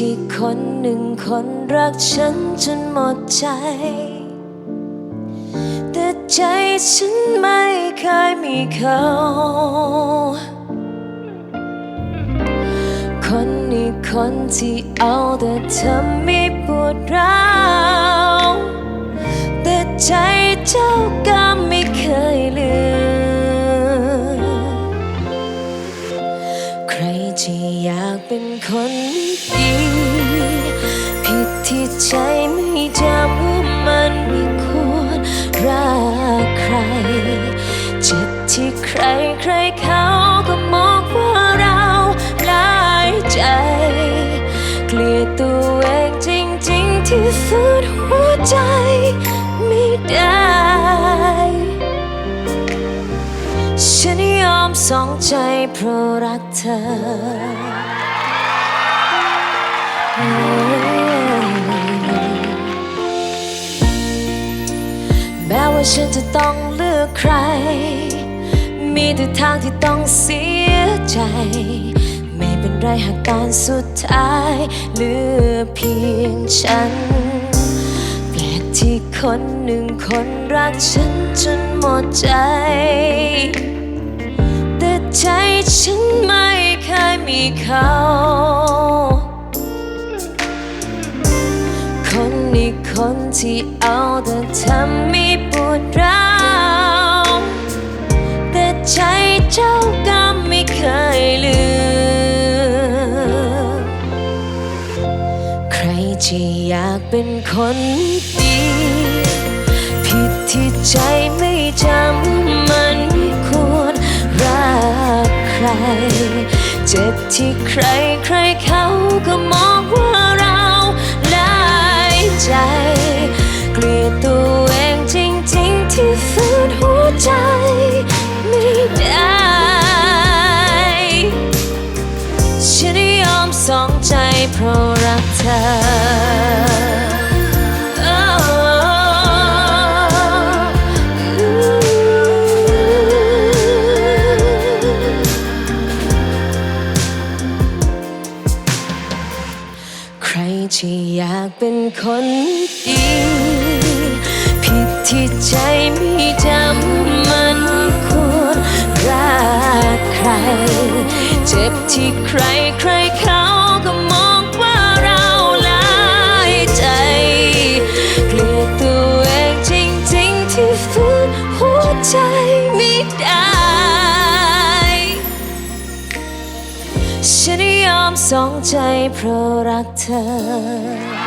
ที่คนหนึ่งคนรักฉันจนหมดใจ แต่ใจฉันไม่เคยมีเขา คนนี้คนที่เอาแต่ทำให้ปวดร้าวแต่ใจเจ้าก็ไม่เคยลืมใครที่อยากเป็นคน ใจไม่จำว่ามันไม่ควรรักใคร เจ็บที่ใครใครเขาก็มองว่าเราหลายใจ เกลียดตัวเองจริง ๆ ที่ฝืนหัวใจไม่ได้ ฉันยอมสองใจเพราะรักเธอ ฉันจะต้องเลือกใคร มีแต่ทางที่ต้องเสียใจ ไม่เป็นไรหากตอนสุดท้ายเหลือเพียงฉัน แปลกที่คนหนึ่งคนรักฉันจนหมดใจ แต่ใจฉันไม่เคยมีเขาคนนี้คนที่เอาแต่ทำให้ปว ดร้าวแต่ใจเจ้าก็ไม่เคยลืม ใครที่อยากเป็นคนดี ผิดที่ใจไม่จำมันม่ควรรักใคร เจ็บที่ใครใครเขาก็มองว่าเราหลายใจ เพราะรักเธอใครที่อยากเป็นคนดี ผิดที่ใจไม่จำมันควรรักใคร เจ็บที่ใครใครเขา ฉันยอมสองใจเพราะรักเธอ